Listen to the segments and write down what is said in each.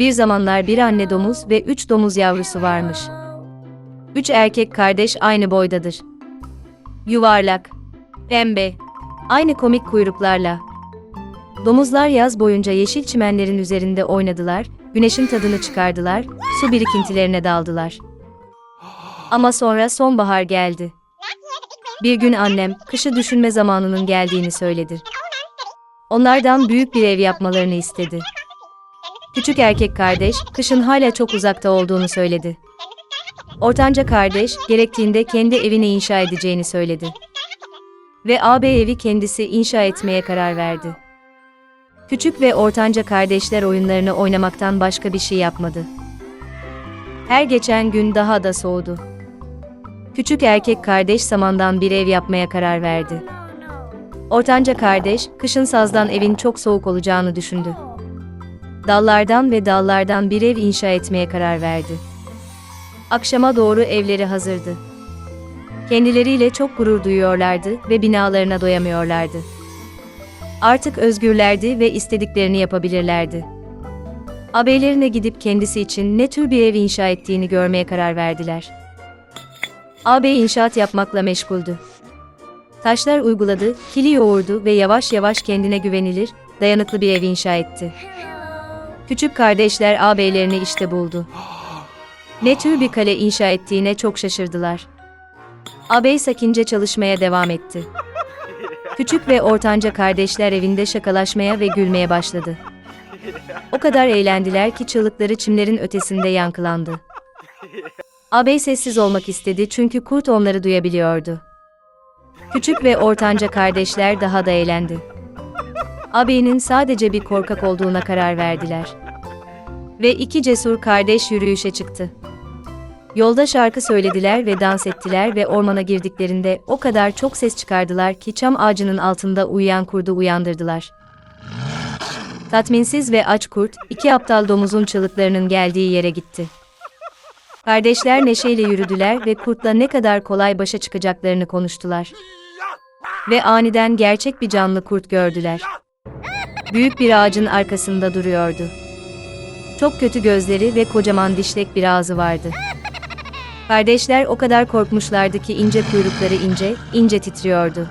Bir zamanlar bir anne domuz ve üç domuz yavrusu varmış. Üç erkek kardeş aynı boydadır. Yuvarlak, pembe, aynı komik kuyruklarla. Domuzlar yaz boyunca yeşil çimenlerin üzerinde oynadılar, güneşin tadını çıkardılar, su birikintilerine daldılar. Ama sonra sonbahar geldi. Bir gün annem, kışı düşünme zamanının geldiğini söyledi. Onlardan büyük bir ev yapmalarını istedi. Küçük erkek kardeş, kışın hala çok uzakta olduğunu söyledi. Ortanca kardeş, gerektiğinde kendi evini inşa edeceğini söyledi. Ve ağabey evi kendisi inşa etmeye karar verdi. Küçük ve ortanca kardeşler oyunlarını oynamaktan başka bir şey yapmadı. Her geçen gün daha da soğudu. Küçük erkek kardeş samandan bir ev yapmaya karar verdi. Ortanca kardeş, kışın sazdan evin çok soğuk olacağını düşündü. Dallardan ve dallardan bir ev inşa etmeye karar verdi. Akşama doğru evleri hazırdı. Kendileriyle çok gurur duyuyorlardı ve binalarına doyamıyorlardı. Artık özgürlerdi ve istediklerini yapabilirlerdi. Ağabeylerine gidip kendisi için ne tür bir ev inşa ettiğini görmeye karar verdiler. Ağabey inşaat yapmakla meşguldü. Taşlar uyguladı, kili yoğurdu ve yavaş yavaş kendine güvenilir, dayanıklı bir ev inşa etti. Küçük kardeşler ağabeylerini işte buldu. Ne tür bir kale inşa ettiğine çok şaşırdılar. Ağabey sakince çalışmaya devam etti. Küçük ve ortanca kardeşler evinde şakalaşmaya ve gülmeye başladı. O kadar eğlendiler ki çığlıkları çimlerin ötesinde yankılandı. Ağabey sessiz olmak istedi çünkü kurt onları duyabiliyordu. Küçük ve ortanca kardeşler daha da eğlendi. Ağabeyinin sadece bir korkak olduğuna karar verdiler. Ve iki cesur kardeş yürüyüşe çıktı. Yolda şarkı söylediler ve dans ettiler ve ormana girdiklerinde o kadar çok ses çıkardılar ki çam ağacının altında uyuyan kurdu uyandırdılar. Tatminsiz ve aç kurt, iki aptal domuzun çığlıklarının geldiği yere gitti. Kardeşler neşeyle yürüdüler ve kurtla ne kadar kolay başa çıkacaklarını konuştular. Ve aniden gerçek bir canlı kurt gördüler. Büyük bir ağacın arkasında duruyordu. Çok kötü gözleri ve kocaman dişlek bir ağzı vardı. Kardeşler o kadar korkmuşlardı ki ince kuyrukları ince, ince titriyordu.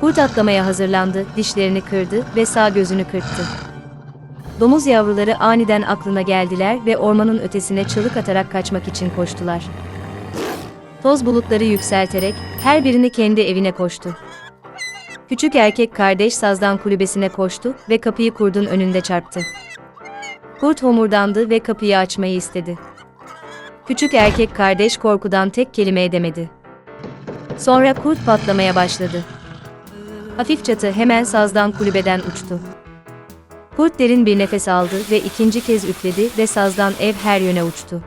Kurt atlamaya hazırlandı, dişlerini kırdı ve sağ gözünü kırptı. Domuz yavruları aniden aklına geldiler ve ormanın ötesine çığlık atarak kaçmak için koştular. Toz bulutları yükselterek her birini kendi evine koştu. Küçük erkek kardeş sazdan kulübesine koştu ve kapıyı kurdun önünde çarptı. Kurt homurdandı ve kapıyı açmayı istedi. Küçük erkek kardeş korkudan tek kelime edemedi. Sonra kurt patlamaya başladı. Hafif çatı hemen sazdan kulübeden uçtu. Kurt derin bir nefes aldı ve ikinci kez üfledi ve sazdan ev her yöne uçtu.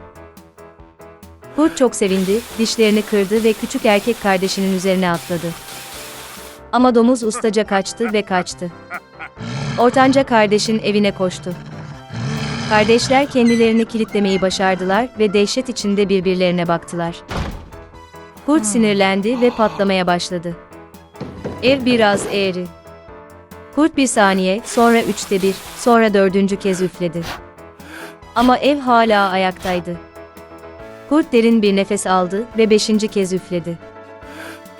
Kurt çok sevindi, dişlerini kırdı ve küçük erkek kardeşinin üzerine atladı. Ama domuz ustaca kaçtı ve kaçtı. Ortanca kardeşin evine koştu. Kardeşler kendilerini kilitlemeyi başardılar ve dehşet içinde birbirlerine baktılar. Kurt sinirlendi ve patlamaya başladı. Ev biraz eğri. Kurt bir saniye, sonra üçte bir, sonra dördüncü kez üfledi. Ama ev hala ayaktaydı. Kurt derin bir nefes aldı ve beşinci kez üfledi.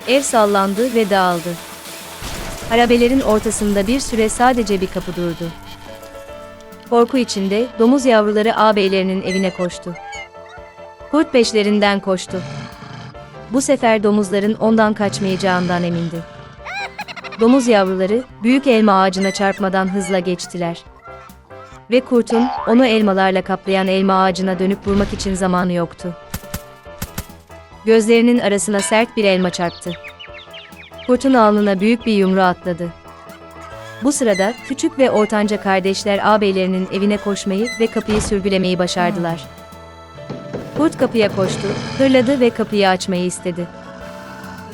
Ev sallandı ve dağıldı. Harabelerin ortasında bir süre sadece bir kapı durdu. Korku içinde domuz yavruları ağabeylerinin evine koştu. Kurt peşlerinden koştu. Bu sefer domuzların ondan kaçmayacağından emindi. Domuz yavruları büyük elma ağacına çarpmadan hızla geçtiler. Ve kurtun onu elmalarla kaplayan elma ağacına dönüp vurmak için zamanı yoktu. Gözlerinin arasına sert bir elma çarptı. Kurtun alnına büyük bir yumru atladı. Bu sırada küçük ve ortanca kardeşler ağabeylerinin evine koşmayı ve kapıyı sürgülemeyi başardılar. Kurt kapıya koştu, hırladı ve kapıyı açmayı istedi.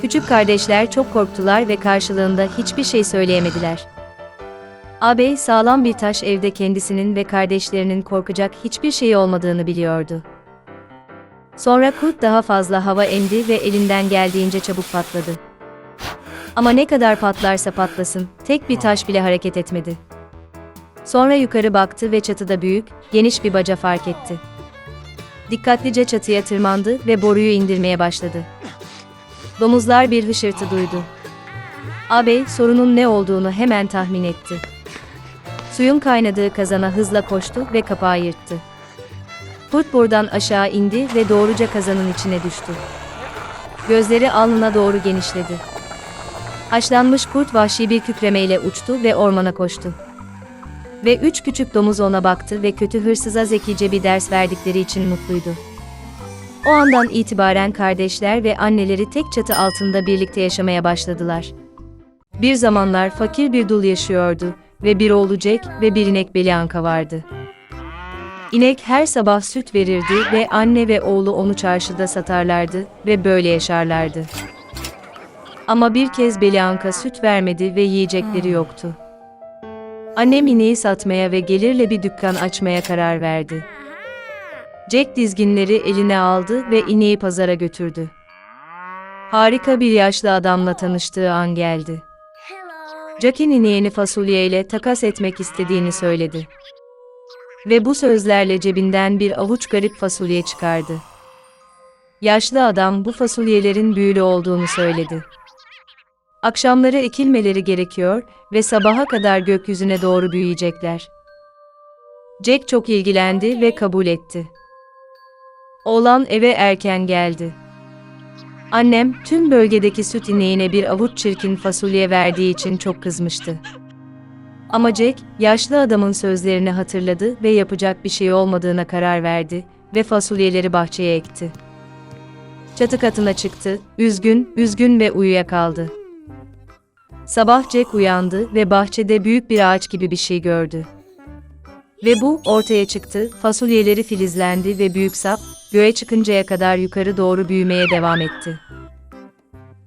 Küçük kardeşler çok korktular ve karşılığında hiçbir şey söyleyemediler. Ağabey sağlam bir taş evde kendisinin ve kardeşlerinin korkacak hiçbir şey olmadığını biliyordu. Sonra kurt daha fazla hava emdi ve elinden geldiğince çabuk patladı. Ama ne kadar patlarsa patlasın, tek bir taş bile hareket etmedi. Sonra yukarı baktı ve çatıda büyük, geniş bir baca fark etti. Dikkatlice çatıya tırmandı ve boruyu indirmeye başladı. Domuzlar bir hışırtı duydu. Ağabey sorunun ne olduğunu hemen tahmin etti. Suyun kaynadığı kazana hızla koştu ve kapağı yırttı. Kurt buradan aşağı indi ve doğruca kazanın içine düştü. Gözleri alnına doğru genişledi. Haşlanmış kurt vahşi bir kükremeyle uçtu ve ormana koştu. Ve üç küçük domuz ona baktı ve kötü hırsıza zekice bir ders verdikleri için mutluydu. O andan itibaren kardeşler ve anneleri tek çatı altında birlikte yaşamaya başladılar. Bir zamanlar fakir bir dul yaşıyordu ve bir oğlu Jack ve bir inek Belianka vardı. İnek her sabah süt verirdi ve anne ve oğlu onu çarşıda satarlardı ve böyle yaşarlardı. Ama bir kez Belianka süt vermedi ve yiyecekleri yoktu. Annem ineği satmaya ve gelirle bir dükkan açmaya karar verdi. Jack dizginleri eline aldı ve ineği pazara götürdü. Harika bir yaşlı adamla tanıştığı an geldi. Jack'in ineğini fasulyeyle takas etmek istediğini söyledi. Ve bu sözlerle cebinden bir avuç garip fasulye çıkardı. Yaşlı adam bu fasulyelerin büyülü olduğunu söyledi. Akşamları ekilmeleri gerekiyor ve sabaha kadar gökyüzüne doğru büyüyecekler. Jack çok ilgilendi ve kabul etti. Oğlan eve erken geldi. Annem tüm bölgedeki süt ineğine bir avuç çirkin fasulye verdiği için çok kızmıştı. Ama Jack, yaşlı adamın sözlerini hatırladı ve yapacak bir şey olmadığına karar verdi ve fasulyeleri bahçeye ekti. Çatı katına çıktı, üzgün, üzgün ve uyuyakaldı. Sabah Jack uyandı ve bahçede büyük bir ağaç gibi bir şey gördü. Ve bu ortaya çıktı, fasulyeleri filizlendi ve büyük sap, göğe çıkıncaya kadar yukarı doğru büyümeye devam etti.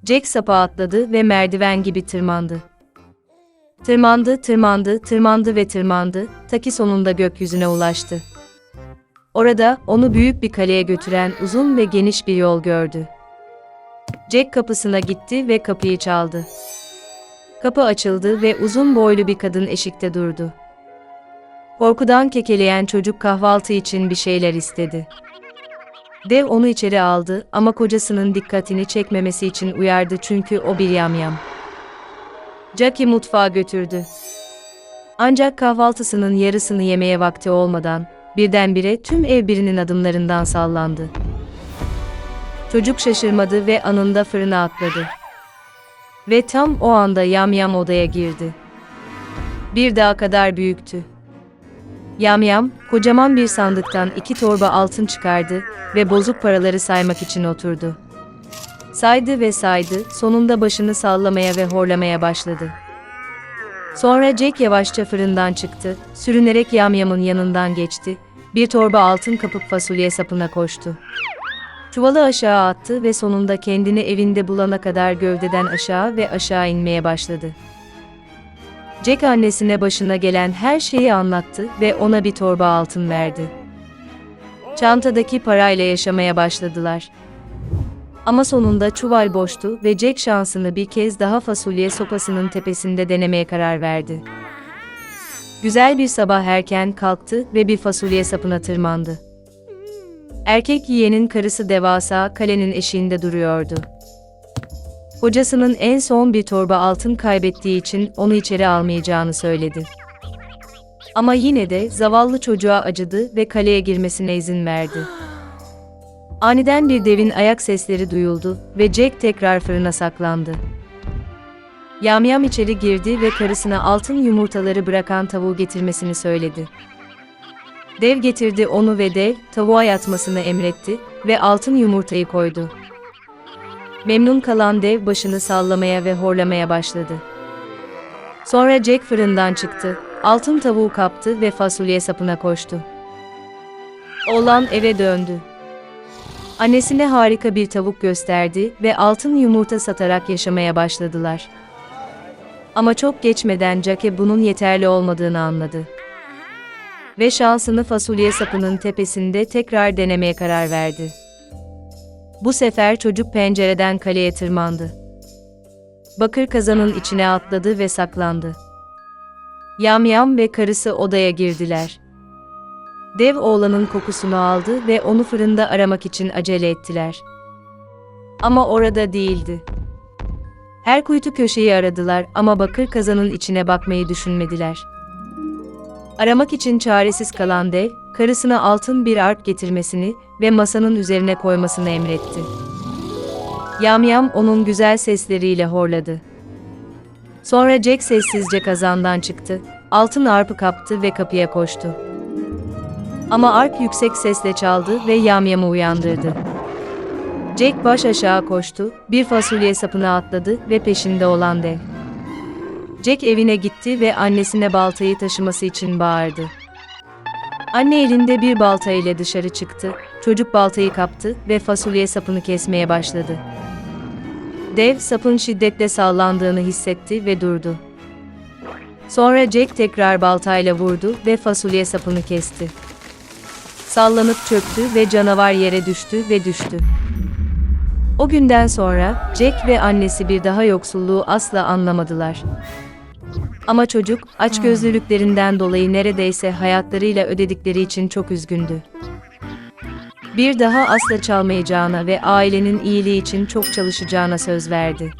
Jack sapa atladı ve merdiven gibi tırmandı. Tırmandı, tırmandı, tırmandı ve tırmandı, ta ki sonunda gökyüzüne ulaştı. Orada onu büyük bir kaleye götüren uzun ve geniş bir yol gördü. Jack kapısına gitti ve kapıyı çaldı. Kapı açıldı ve uzun boylu bir kadın eşikte durdu. Korkudan kekeleyen çocuk kahvaltı için bir şeyler istedi. Dev onu içeri aldı ama kocasının dikkatini çekmemesi için uyardı çünkü o bir yamyam. Jackie mutfağa götürdü. Ancak kahvaltısının yarısını yemeye vakti olmadan birdenbire tüm ev birinin adımlarından sallandı. Çocuk şaşırmadı ve anında fırına atladı. Ve tam o anda yamyam odaya girdi. Bir dağ kadar büyüktü. Yamyam, kocaman bir sandıktan iki torba altın çıkardı ve bozuk paraları saymak için oturdu. Saydı ve saydı, sonunda başını sallamaya ve horlamaya başladı. Sonra Jack yavaşça fırından çıktı, sürünerek Yamyam'ın yanından geçti, bir torba altın kapıp fasulye sapına koştu. Çuvalı aşağı attı ve sonunda kendini evinde bulana kadar gövdeden aşağı ve aşağı inmeye başladı. Jack annesine başına gelen her şeyi anlattı ve ona bir torba altın verdi. Çantadaki parayla yaşamaya başladılar. Ama sonunda çuval boştu ve Jack şansını bir kez daha fasulye sopasının tepesinde denemeye karar verdi. Güzel bir sabah erken kalktı ve bir fasulye sapına tırmandı. Erkek yiyenin karısı devasa kalenin eşiğinde duruyordu. Kocasının en son bir torba altın kaybettiği için onu içeri almayacağını söyledi. Ama yine de zavallı çocuğa acıdı ve kaleye girmesine izin verdi. Aniden bir devin ayak sesleri duyuldu ve Jack tekrar fırına saklandı. Yamyam içeri girdi ve karısına altın yumurtaları bırakan tavuğu getirmesini söyledi. Dev getirdi onu ve dev, tavuğa yatmasını emretti ve altın yumurtayı koydu. Memnun kalan dev başını sallamaya ve horlamaya başladı. Sonra Jack fırından çıktı, altın tavuğu kaptı ve fasulye sapına koştu. Oğlan eve döndü. Annesine harika bir tavuk gösterdi ve altın yumurta satarak yaşamaya başladılar. Ama çok geçmeden Jackie bunun yeterli olmadığını anladı. Ve şansını fasulye sapının tepesinde tekrar denemeye karar verdi. Bu sefer çocuk pencereden kaleye tırmandı. Bakır kazanın içine atladı ve saklandı. Yamyam ve karısı odaya girdiler. Dev oğlanın kokusunu aldı ve onu fırında aramak için acele ettiler. Ama orada değildi. Her kuytu köşeyi aradılar ama bakır kazanın içine bakmayı düşünmediler. Aramak için çaresiz kalan dev, karısına altın bir arp getirmesini ve masanın üzerine koymasını emretti. Yamyam onun güzel sesleriyle horladı. Sonra Jack sessizce kazandan çıktı, altın arpı kaptı ve kapıya koştu. Ama arp yüksek sesle çaldı ve Yamyam'ı uyandırdı. Jack baş aşağı koştu, bir fasulye sapına atladı ve peşinde olan dev. Jack evine gitti ve annesine baltayı taşıması için bağırdı. Anne elinde bir balta ile dışarı çıktı, çocuk baltayı kaptı ve fasulye sapını kesmeye başladı. Dev sapın şiddetle sallandığını hissetti ve durdu. Sonra Jack tekrar baltayla vurdu ve fasulye sapını kesti. Sallanıp çöktü ve canavar yere düştü ve düştü. O günden sonra Jack ve annesi bir daha yoksulluğu asla anlamadılar. Ama çocuk açgözlülüklerinden dolayı neredeyse hayatlarıyla ödedikleri için çok üzgündü. Bir daha asla çalmayacağına ve ailenin iyiliği için çok çalışacağına söz verdi.